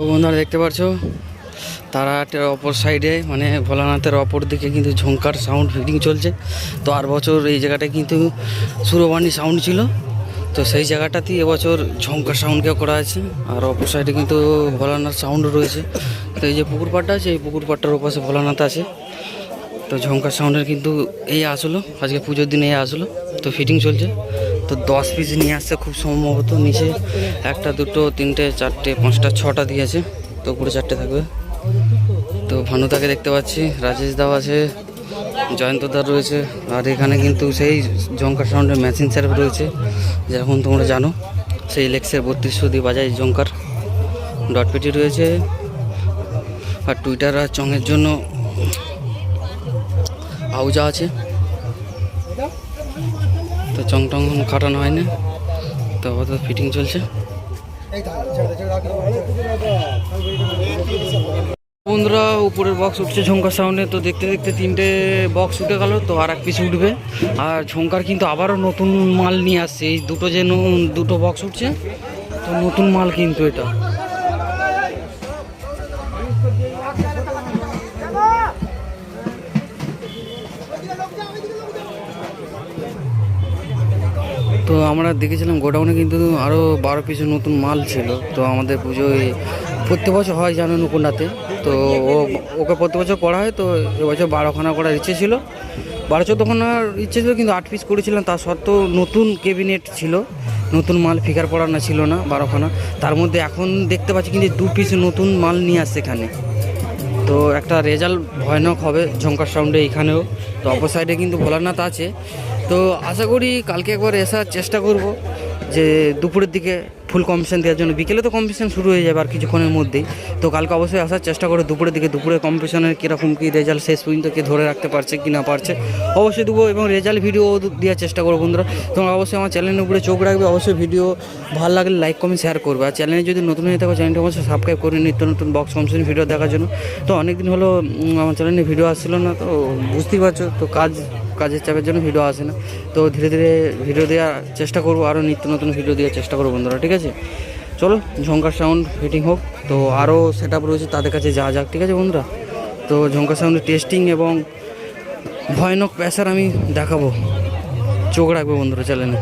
তো বন্ধুরা দেখতে পাচ্ছ? তারাটের অপর সাইডে মানে ভোলানাথের অপর দিকে কিন্তু ঝঙ্কার সাউন্ড ফিটিং চলছে। তো আর বছর এই জায়গাটায় কিন্তু সুরবাণী সাউন্ড ছিল। তো সেই জায়গাটাতেই এবছর ঝঙ্কার সাউন্ডকে করা আছে আর অপর সাইডে কিন্তু ভোলানাথ সাউন্ড রয়েছে। তো এই যে পুকুর পাড়টা আছে, এই পুকুর পাড়টার ওপাশে ভোলানাথ আছে। তো ঝঙ্কার সাউন্ডের কিন্তু এই আসলো, আজকে পুজোর দিনে এই আসলো। তো ফিটিং চলছে। তো দশ পিস নিয়ে আসছে, খুব সম্ভবত নিচে একটা, দুটো, তিনটে, চারটে, পাঁচটা, ছটা দিয়েছে, তো উপরে চারটে থাকবে। তো ভানুদাকে দেখতে পাচ্ছি, রাজেশ দাও আছে জয়ন্তদার রয়েছে, আর এখানে কিন্তু সেই জঙ্কার সাউন্ডের মেশিন স্যার রয়েছে যেরকম তোমরা জানো, সেই লেক্সের বত্রিশশো দিয়ে বাজায় জঙ্কার ডট পেটি রয়েছে, আর টুইটার আর চঙের জন্য আউজা আছে। তো চং টং খাটানো হয় না তো আপাতত ফিটিং চলছে। বন্ধুরা, উপরের বক্স উঠছে ঝঙ্কার সাউন্ডে তো দেখতে দেখতে তিনটে বক্স উঠে গেল, তো আর এক পিস উঠবে। আর ঝঙ্কার কিন্তু আবারও নতুন মাল নিয়ে আসছে। এই দুটো যে দুটো বক্স উঠছে, তো নতুন মাল কিন্তু এটা। তো আমরা দেখেছিলাম গোডাউনে কিন্তু আরও বারো পিসের নতুন মাল ছিল। তো আমাদের পুজোয় প্রত্যেক বছর হয় জানো নকুন্ডাতে তো ও, ওকে প্রত্যেক বছর করা হয়, তো এবছর বারোখানা করার ইচ্ছে ছিল। বারো চোদ্দোখানার ইচ্ছে ছিল কিন্তু আট পিস করেছিলাম, তা সত্ত্বেও নতুন ক্যাবিনেট ছিল। নতুন মাল ফিগার পড়ানো ছিল না বারোখানা। তার মধ্যে এখন দেখতে পাচ্ছি কিন্তু দু পিস নতুন মাল নিয়ে আসছে এখানে। তো একটা রেজাল্ট ভয়ানক হবে ঝঙ্কার সাউন্ডে এখানেও তো অপর সাইডে কিন্তু ভোলানাথ আছে। তো আশা করি কালকে একবার এসার চেষ্টা করব। যে দুপুরের দিকে ফুল কম্পিটিশন দেওয়ার জন্য, বিকেলে তো কম্পিটিশন শুরু হয়ে যাবে আর কিছুক্ষণের মধ্যেই। তো কালকে অবশ্যই আসার চেষ্টা করে দুপুরের দিকে, দুপুরে কম্পিটিশনের কীরকম কী রেজাল্ট শেষ পর্যন্ত কে ধরে রাখতে পারছে কি না পারছে। অবশ্যই দেবো এবং রেজাল্ট ভিডিও দেওয়ার চেষ্টা করব বন্ধুরা। তোমরা অবশ্যই আমার চ্যানেলের উপরে চোখ রাখবে, অবশ্যই ভিডিও ভালো লাগলে লাইক কমেন্ট শেয়ার করবে। আর চ্যানেলে যদি নতুন হয়ে থাকো চ্যানেলটা অবশ্যই সাবস্ক্রাইব করে নিত্য নতুন বক্স কম্পিটিশন ভিডিও দেখার জন্য। তো অনেক দিন হলো আমার চ্যানেলে ভিডিও আসছিল না, তো বুঝতেই পারছ, তো কাজ কাজের চাপের জন্য ভিডিও আসে না। তো ধীরে ধীরে ভিডিও দেওয়ার চেষ্টা করব আরও নিত্য নতুন ভিডিও দেওয়ার চেষ্টা করব বন্ধুরা, ঠিক আছে? চলো, ঝঙ্কার সাউন্ড ফিটিং হোক। তো আরও সেট রয়েছে তাদের কাছে যা যাক, ঠিক আছে বন্ধুরা? তো ঝঙ্কার সাউন্ডের টেস্টিং এবং ভয়ানক প্যাসার আমি দেখাবো। চোখ রাখবে বন্ধুরা চ্যানেলে